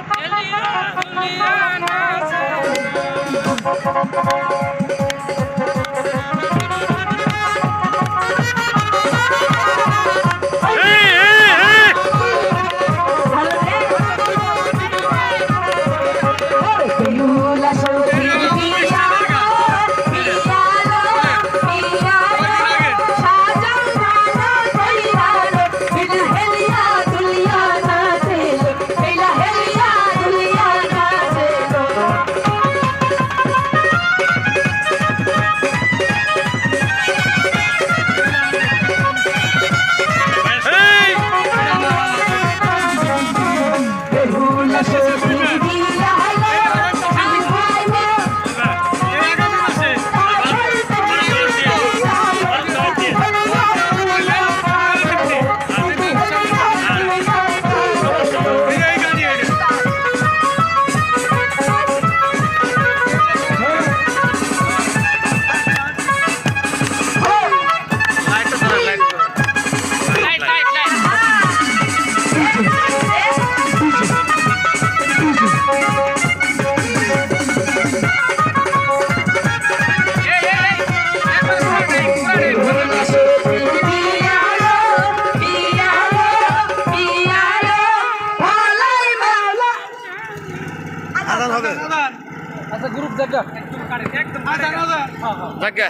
Eliana, Eliana, Eliana. আচ্ছা group জায়গা। একদম জায়গা।